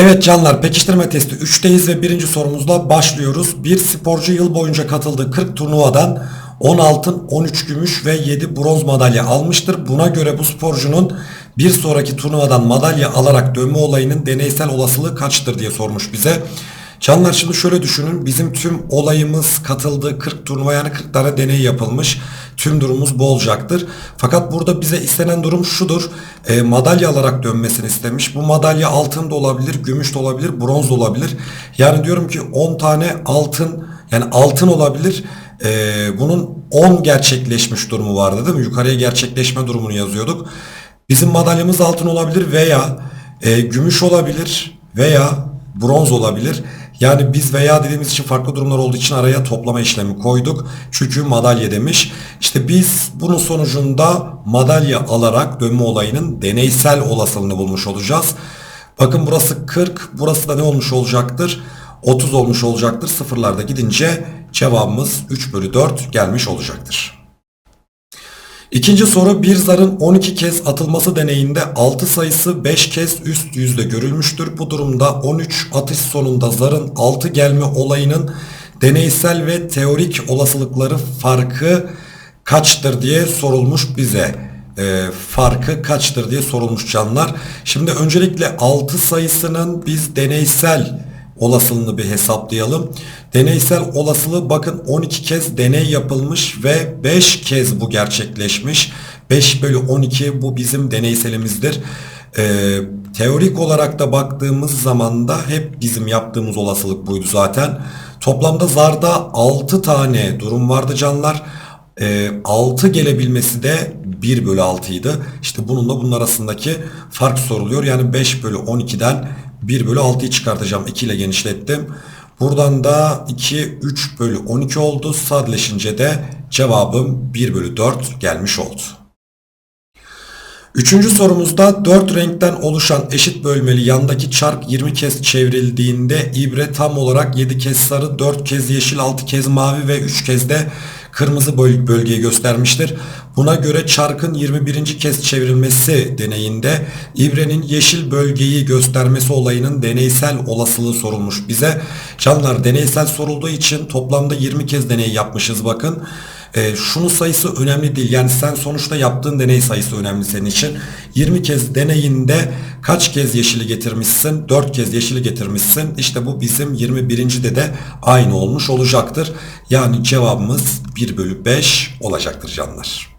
Evet canlar pekiştirme testi 3'teyiz ve birinci sorumuzla başlıyoruz. Bir sporcu yıl boyunca katıldığı 40 turnuvadan 10 altın, 13 gümüş ve 7 bronz madalya almıştır. Buna göre bu sporcunun bir sonraki turnuvadan madalya alarak dönme olayının deneysel olasılığı kaçtır diye sormuş bize. Canlar şimdi şöyle düşünün bizim tüm olayımız katıldığı 40 turnuva yani 40 tane deney yapılmış. Tüm durumumuz bu olacaktır. Fakat burada bize istenen durum şudur. E, madalya alarak dönmesini istemiş. Bu madalya altın da olabilir, gümüş de olabilir, bronz da olabilir. Yani diyorum ki 10 tane altın yani altın olabilir. E, bunun 10 gerçekleşmiş durumu vardı değil mi? Yukarıya gerçekleşme durumunu yazıyorduk. Bizim madalyamız altın olabilir veya e, gümüş olabilir veya bronz olabilir. Yani biz veya dediğimiz için farklı durumlar olduğu için araya toplama işlemi koyduk. Çünkü madalya demiş. İşte biz bunun sonucunda madalya alarak dönme olayının deneysel olasılığını bulmuş olacağız. Bakın burası 40, burası da ne olmuş olacaktır? 30 olmuş olacaktır. Sıfırlarda gidince cevabımız 3 bölü 4 gelmiş olacaktır. İkinci soru bir zarın 12 kez atılması deneyinde 6 sayısı 5 kez üst yüzde görülmüştür. Bu durumda 13 atış sonunda zarın 6 gelme olayının deneysel ve teorik olasılıkları farkı kaçtır diye sorulmuş bize. Ee, farkı kaçtır diye sorulmuş canlar. Şimdi öncelikle 6 sayısının biz deneysel olasılığını bir hesaplayalım. Deneysel olasılığı bakın 12 kez deney yapılmış ve 5 kez bu gerçekleşmiş. 5 bölü 12 bu bizim deneyselimizdir. Ee, teorik olarak da baktığımız zaman da hep bizim yaptığımız olasılık buydu zaten. Toplamda zarda 6 tane durum vardı canlar. E, 6 gelebilmesi de 1 bölü 6 idi. İşte bununla bunun arasındaki fark soruluyor. Yani 5 bölü 12'den 1 bölü 6'yı çıkartacağım. 2 ile genişlettim. Buradan da 2, 3 bölü 12 oldu. Sadeleşince de cevabım 1 bölü 4 gelmiş oldu. Üçüncü sorumuzda 4 renkten oluşan eşit bölmeli yandaki çark 20 kez çevrildiğinde ibre tam olarak 7 kez sarı, 4 kez yeşil, 6 kez mavi ve 3 kez de kırmızı böl- bölgeyi göstermiştir. Buna göre çarkın 21. kez çevrilmesi deneyinde ibrenin yeşil bölgeyi göstermesi olayının deneysel olasılığı sorulmuş bize. Canlar deneysel sorulduğu için toplamda 20 kez deney yapmışız bakın. E, şunun sayısı önemli değil. Yani sen sonuçta yaptığın deney sayısı önemli senin için. 20 kez deneyinde kaç kez yeşili getirmişsin? 4 kez yeşili getirmişsin. İşte bu bizim 21. de de aynı olmuş olacaktır. Yani cevabımız 1 bölü 5 olacaktır canlar.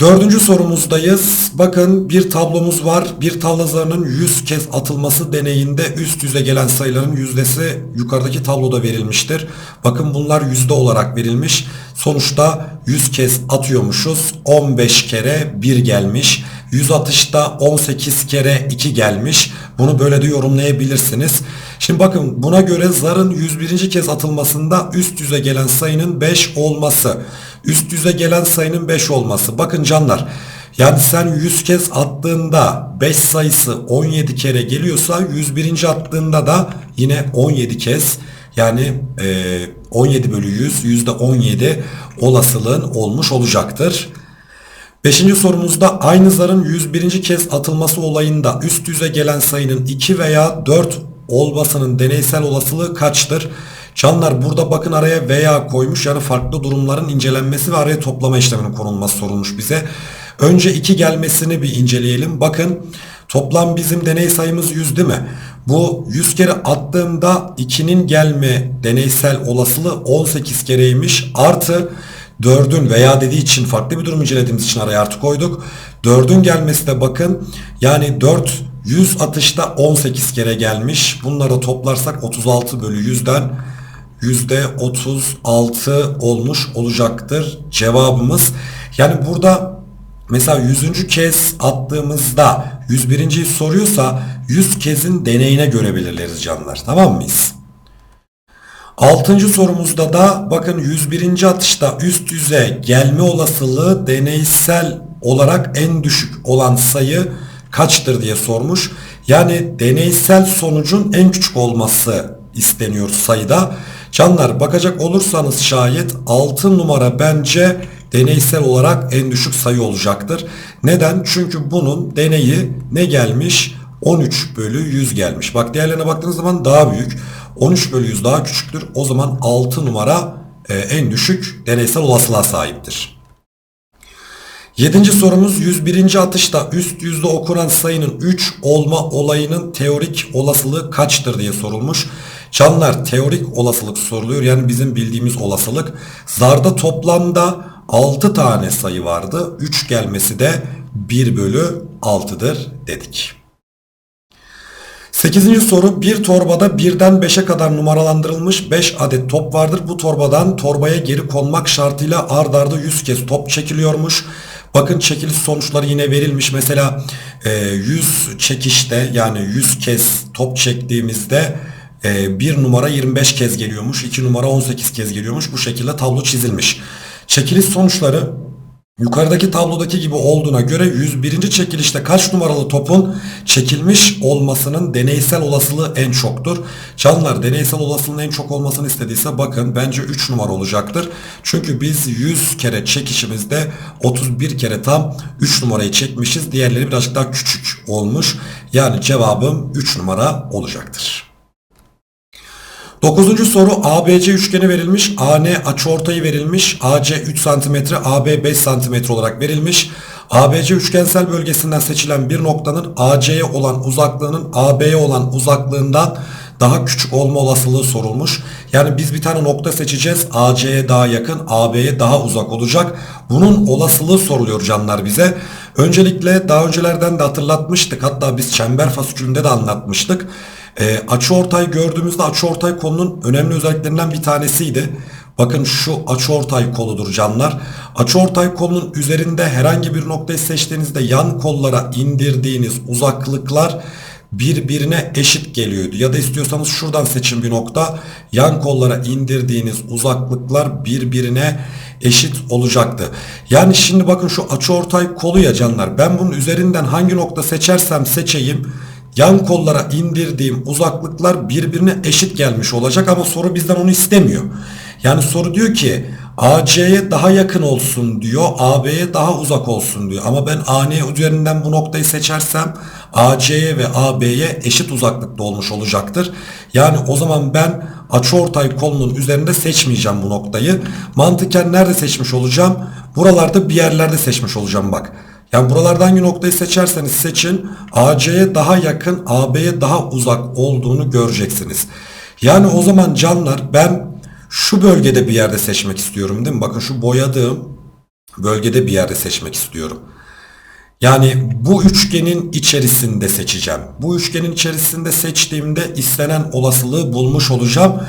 Dördüncü sorumuzdayız. Bakın bir tablomuz var. Bir tavla zarının 100 kez atılması deneyinde üst yüze gelen sayıların yüzdesi yukarıdaki tabloda verilmiştir. Bakın bunlar yüzde olarak verilmiş. Sonuçta 100 kez atıyormuşuz. 15 kere 1 gelmiş. 100 atışta 18 kere 2 gelmiş. Bunu böyle de yorumlayabilirsiniz. Şimdi bakın buna göre zarın 101. kez atılmasında üst yüze gelen sayının 5 olması. Üst yüze gelen sayının 5 olması. Bakın canlar yani sen 100 kez attığında 5 sayısı 17 kere geliyorsa 101. attığında da yine 17 kez yani e, 17 bölü 100 yüzde 17 olasılığın olmuş olacaktır. Beşinci sorumuzda aynı zarın 101. kez atılması olayında üst yüze gelen sayının 2 veya 4 olmasının deneysel olasılığı kaçtır? Canlar burada bakın araya veya koymuş yani farklı durumların incelenmesi ve araya toplama işleminin konulması sorulmuş bize. Önce 2 gelmesini bir inceleyelim. Bakın toplam bizim deney sayımız 100 değil mi? Bu 100 kere attığımda 2'nin gelme deneysel olasılığı 18 kereymiş. Artı 4'ün veya dediği için farklı bir durum incelediğimiz için araya artı koyduk. 4'ün gelmesi de bakın yani 4 100 atışta 18 kere gelmiş. Bunları toplarsak 36 bölü 100'den %36 olmuş olacaktır cevabımız. Yani burada mesela 100. kez attığımızda 101. soruyorsa 100 kezin deneyine göre belirleriz canlar. Tamam mıyız? Altıncı sorumuzda da bakın 101. atışta üst yüze gelme olasılığı deneysel olarak en düşük olan sayı kaçtır diye sormuş. Yani deneysel sonucun en küçük olması isteniyor sayıda. Canlar bakacak olursanız şayet 6 numara bence deneysel olarak en düşük sayı olacaktır. Neden? Çünkü bunun deneyi ne gelmiş? 13 bölü 100 gelmiş. Bak diğerlerine baktığınız zaman daha büyük. 13 bölü 100 daha küçüktür. O zaman 6 numara e, en düşük deneysel olasılığa sahiptir. Yedinci sorumuz 101. atışta üst yüzde okunan sayının 3 olma olayının teorik olasılığı kaçtır diye sorulmuş. Canlar teorik olasılık soruluyor yani bizim bildiğimiz olasılık. Zarda toplamda 6 tane sayı vardı. 3 gelmesi de 1 bölü 6'dır dedik. 8. soru bir torbada birden 5'e kadar numaralandırılmış 5 adet top vardır. Bu torbadan torbaya geri konmak şartıyla ard arda 100 kez top çekiliyormuş. Bakın çekiliş sonuçları yine verilmiş. Mesela e, 100 çekişte yani 100 kez top çektiğimizde e, 1 numara 25 kez geliyormuş. 2 numara 18 kez geliyormuş. Bu şekilde tablo çizilmiş. Çekiliş sonuçları Yukarıdaki tablodaki gibi olduğuna göre 101. çekilişte kaç numaralı topun çekilmiş olmasının deneysel olasılığı en çoktur. Canlar deneysel olasılığın en çok olmasını istediyse bakın bence 3 numara olacaktır. Çünkü biz 100 kere çekişimizde 31 kere tam 3 numarayı çekmişiz. Diğerleri birazcık daha küçük olmuş. Yani cevabım 3 numara olacaktır. Dokuzuncu soru ABC üçgeni verilmiş. AN açıortayı verilmiş. AC 3 cm, AB 5 cm olarak verilmiş. ABC üçgensel bölgesinden seçilen bir noktanın AC'ye olan uzaklığının AB'ye olan uzaklığından daha küçük olma olasılığı sorulmuş. Yani biz bir tane nokta seçeceğiz. AC'ye daha yakın, AB'ye daha uzak olacak. Bunun olasılığı soruluyor canlar bize. Öncelikle daha öncelerden de hatırlatmıştık. Hatta biz çember fasikülünde de anlatmıştık. E, açıortay gördüğümüzde açıortay kolunun önemli özelliklerinden bir tanesiydi. Bakın şu açıortay koludur canlar. Açıortay kolunun üzerinde herhangi bir noktayı seçtiğinizde yan kollara indirdiğiniz uzaklıklar birbirine eşit geliyordu. Ya da istiyorsanız şuradan seçin bir nokta. Yan kollara indirdiğiniz uzaklıklar birbirine eşit olacaktı. Yani şimdi bakın şu açıortay kolu ya canlar. Ben bunun üzerinden hangi nokta seçersem seçeyim yan kollara indirdiğim uzaklıklar birbirine eşit gelmiş olacak ama soru bizden onu istemiyor. Yani soru diyor ki AC'ye daha yakın olsun diyor, AB'ye daha uzak olsun diyor. Ama ben AN üzerinden bu noktayı seçersem AC'ye ve AB'ye eşit uzaklıkta olmuş olacaktır. Yani o zaman ben açıortay kolunun üzerinde seçmeyeceğim bu noktayı. Mantıken nerede seçmiş olacağım? Buralarda bir yerlerde seçmiş olacağım bak. Yani buralardan hangi noktayı seçerseniz seçin AC'ye daha yakın AB'ye daha uzak olduğunu göreceksiniz. Yani o zaman canlar ben şu bölgede bir yerde seçmek istiyorum değil mi? Bakın şu boyadığım bölgede bir yerde seçmek istiyorum. Yani bu üçgenin içerisinde seçeceğim. Bu üçgenin içerisinde seçtiğimde istenen olasılığı bulmuş olacağım.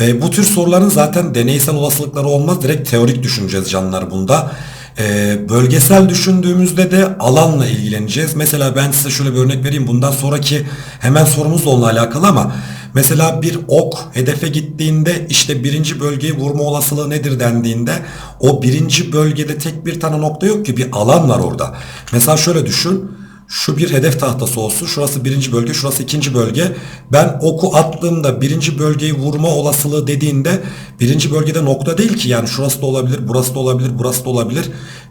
E, bu tür soruların zaten deneysel olasılıkları olmaz. Direkt teorik düşüneceğiz canlar bunda. E, bölgesel düşündüğümüzde de alanla ilgileneceğiz. Mesela ben size şöyle bir örnek vereyim. Bundan sonraki hemen sorumuz da onunla alakalı ama mesela bir ok hedefe gittiğinde işte birinci bölgeyi vurma olasılığı nedir dendiğinde o birinci bölgede tek bir tane nokta yok ki bir alan var orada. Mesela şöyle düşün. Şu bir hedef tahtası olsun. Şurası birinci bölge, şurası ikinci bölge. Ben oku attığımda birinci bölgeyi vurma olasılığı dediğinde birinci bölgede nokta değil ki. Yani şurası da olabilir, burası da olabilir, burası da olabilir.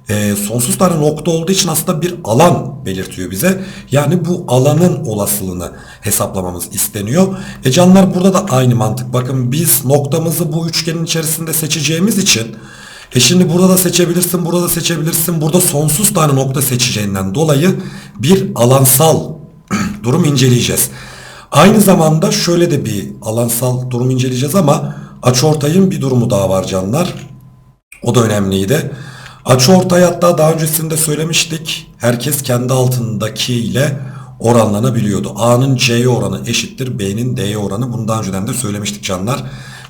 E, sonsuz tane nokta olduğu için aslında bir alan belirtiyor bize. Yani bu alanın olasılığını hesaplamamız isteniyor. E canlar burada da aynı mantık. Bakın biz noktamızı bu üçgenin içerisinde seçeceğimiz için e şimdi burada da seçebilirsin, burada da seçebilirsin. Burada sonsuz tane nokta seçeceğinden dolayı bir alansal durum inceleyeceğiz. Aynı zamanda şöyle de bir alansal durum inceleyeceğiz ama açıortayın bir durumu daha var canlar. O da önemliydi. Açıortay hatta daha öncesinde söylemiştik. Herkes kendi altındaki ile oranlanabiliyordu. A'nın C'ye oranı eşittir B'nin D'ye oranı. Bunu daha önceden de söylemiştik canlar.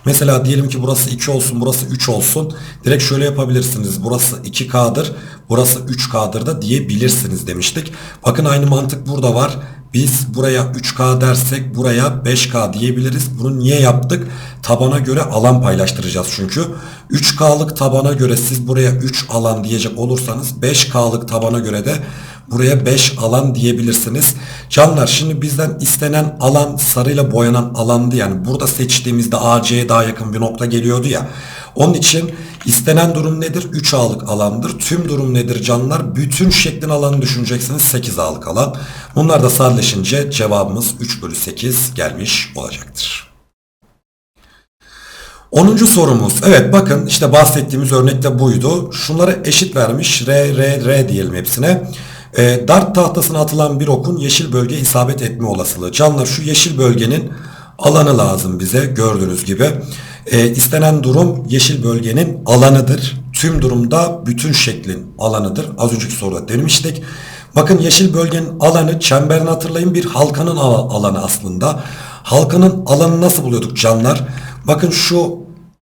Mesela diyelim ki burası 2 olsun, burası 3 olsun. Direkt şöyle yapabilirsiniz. Burası 2K'dır, burası 3K'dır da diyebilirsiniz demiştik. Bakın aynı mantık burada var. Biz buraya 3K dersek buraya 5K diyebiliriz. Bunu niye yaptık? Tabana göre alan paylaştıracağız çünkü. 3K'lık tabana göre siz buraya 3 alan diyecek olursanız 5K'lık tabana göre de buraya 5 alan diyebilirsiniz. Canlar şimdi bizden istenen alan sarıyla boyanan alandı yani burada seçtiğimizde AC'ye daha yakın bir nokta geliyordu ya. Onun için istenen durum nedir? 3 A'lık alandır. Tüm durum nedir canlar? Bütün şeklin alanı düşüneceksiniz 8 A'lık alan. Bunlar da sadeleşince cevabımız 3 bölü 8 gelmiş olacaktır. 10. sorumuz. Evet bakın işte bahsettiğimiz örnekte buydu. Şunları eşit vermiş. R, R, R diyelim hepsine. E, dart tahtasına atılan bir okun yeşil bölge isabet etme olasılığı. Canlar şu yeşil bölgenin alanı lazım bize gördüğünüz gibi. E, istenen durum yeşil bölgenin alanıdır. Tüm durumda bütün şeklin alanıdır. Az önceki soruda demiştik. Bakın yeşil bölgenin alanı çemberini hatırlayın bir halkanın al- alanı aslında. Halkanın alanı nasıl buluyorduk canlar? Bakın şu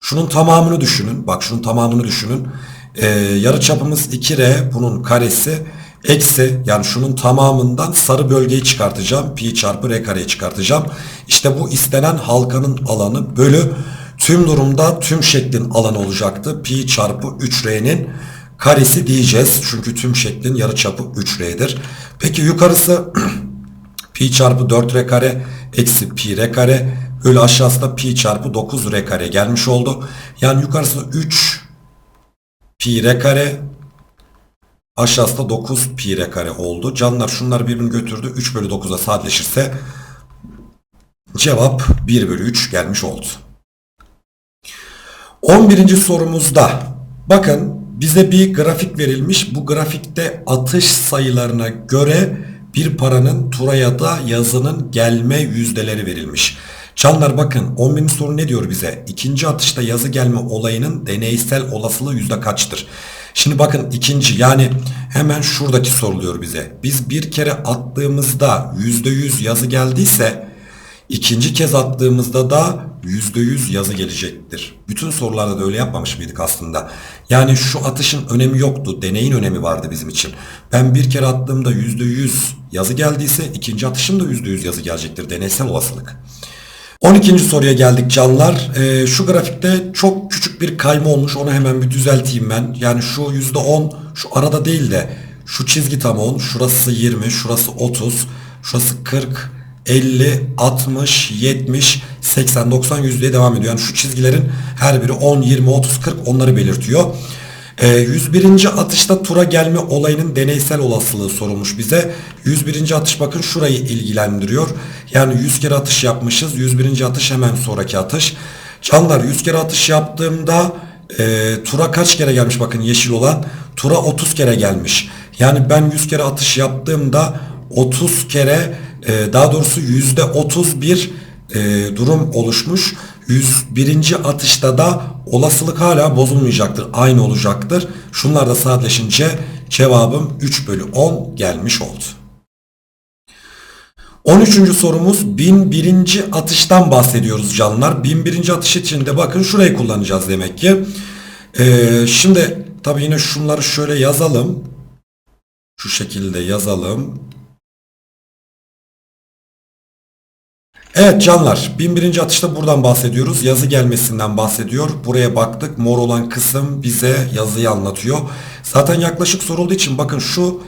şunun tamamını düşünün. Bak şunun tamamını düşünün. Ee, yarı çapımız 2R bunun karesi eksi yani şunun tamamından sarı bölgeyi çıkartacağım. Pi çarpı R kareyi çıkartacağım. İşte bu istenen halkanın alanı bölü tüm durumda tüm şeklin alanı olacaktı. Pi çarpı 3R'nin karesi diyeceğiz. Çünkü tüm şeklin yarı çapı 3R'dir. Peki yukarısı pi çarpı 4R kare eksi pi R kare bölü aşağısı da pi çarpı 9 R kare gelmiş oldu. Yani yukarısı da 3 pi R kare aşağısı da 9 pi R kare oldu. Canlar şunlar birbirini götürdü. 3 bölü 9'a sadeleşirse cevap 1 bölü 3 gelmiş oldu. 11. sorumuzda bakın bize bir grafik verilmiş. Bu grafikte atış sayılarına göre bir paranın tura ya da yazının gelme yüzdeleri verilmiş. Canlar bakın 11. soru ne diyor bize? İkinci atışta yazı gelme olayının deneysel olasılığı yüzde kaçtır? Şimdi bakın ikinci yani hemen şuradaki soruluyor bize. Biz bir kere attığımızda %100 yazı geldiyse İkinci kez attığımızda da %100 yazı gelecektir. Bütün sorularda da öyle yapmamış mıydık aslında? Yani şu atışın önemi yoktu. Deneyin önemi vardı bizim için. Ben bir kere attığımda %100 yazı geldiyse ikinci atışım da %100 yazı gelecektir. Deneysel olasılık. 12. soruya geldik canlar. Ee, şu grafikte çok küçük bir kayma olmuş. Onu hemen bir düzelteyim ben. Yani şu %10 şu arada değil de şu çizgi tam 10. Şurası 20, şurası 30, şurası 40, 50, 60, 70, 80, 90, 100 diye devam ediyor. Yani şu çizgilerin her biri 10, 20, 30, 40 onları belirtiyor. Ee, 101. atışta tura gelme olayının deneysel olasılığı sorulmuş bize. 101. atış bakın şurayı ilgilendiriyor. Yani 100 kere atış yapmışız. 101. atış hemen sonraki atış. Canlar 100 kere atış yaptığımda e, tura kaç kere gelmiş bakın yeşil olan. Tura 30 kere gelmiş. Yani ben 100 kere atış yaptığımda 30 kere e, daha doğrusu yüzde 31 e, durum oluşmuş. 101. atışta da olasılık hala bozulmayacaktır. Aynı olacaktır. Şunlar da sadeleşince cevabım 3 bölü 10 gelmiş oldu. 13. sorumuz 1001. atıştan bahsediyoruz canlar. 1001. atış için de bakın şurayı kullanacağız demek ki. Ee, şimdi tabi yine şunları şöyle yazalım. Şu şekilde yazalım. Evet canlar 1001. atışta buradan bahsediyoruz. Yazı gelmesinden bahsediyor. Buraya baktık. Mor olan kısım bize yazıyı anlatıyor. Zaten yaklaşık sorulduğu için bakın şu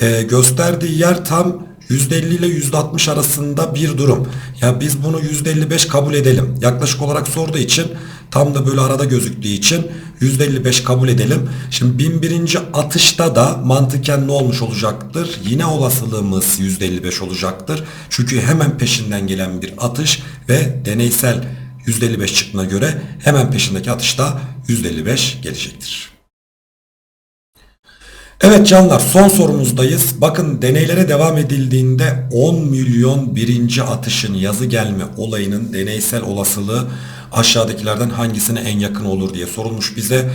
e, gösterdiği yer tam %50 ile %60 arasında bir durum. Ya biz bunu %55 kabul edelim. Yaklaşık olarak sorduğu için tam da böyle arada gözüktüğü için %55 kabul edelim. Şimdi 1001. atışta da mantıken ne olmuş olacaktır? Yine olasılığımız %55 olacaktır. Çünkü hemen peşinden gelen bir atış ve deneysel %55 çıktığına göre hemen peşindeki atışta %55 gelecektir. Evet canlar son sorumuzdayız. Bakın deneylere devam edildiğinde 10 milyon birinci atışın yazı gelme olayının deneysel olasılığı aşağıdakilerden hangisine en yakın olur diye sorulmuş bize.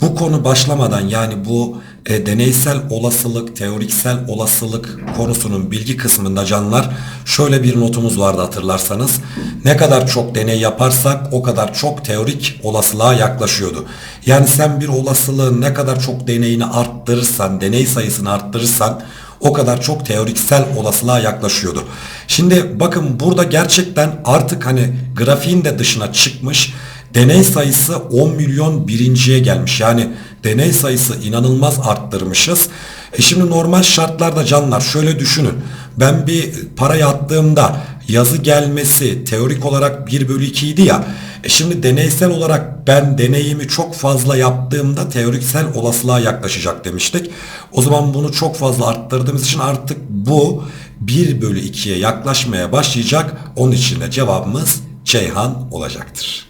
Bu konu başlamadan yani bu e, deneysel olasılık, teoriksel olasılık konusunun bilgi kısmında canlar şöyle bir notumuz vardı hatırlarsanız. Ne kadar çok deney yaparsak o kadar çok teorik olasılığa yaklaşıyordu. Yani sen bir olasılığın ne kadar çok deneyini arttırırsan, deney sayısını arttırırsan o kadar çok teoriksel olasılığa yaklaşıyordu. Şimdi bakın burada gerçekten artık hani grafiğin de dışına çıkmış deney sayısı 10 milyon birinciye gelmiş. Yani deney sayısı inanılmaz arttırmışız. E şimdi normal şartlarda canlar şöyle düşünün. Ben bir para attığımda yazı gelmesi teorik olarak 1 bölü 2 idi ya. E şimdi deneysel olarak ben deneyimi çok fazla yaptığımda teoriksel olasılığa yaklaşacak demiştik. O zaman bunu çok fazla arttırdığımız için artık bu 1 bölü 2'ye yaklaşmaya başlayacak. Onun için de cevabımız Ceyhan olacaktır.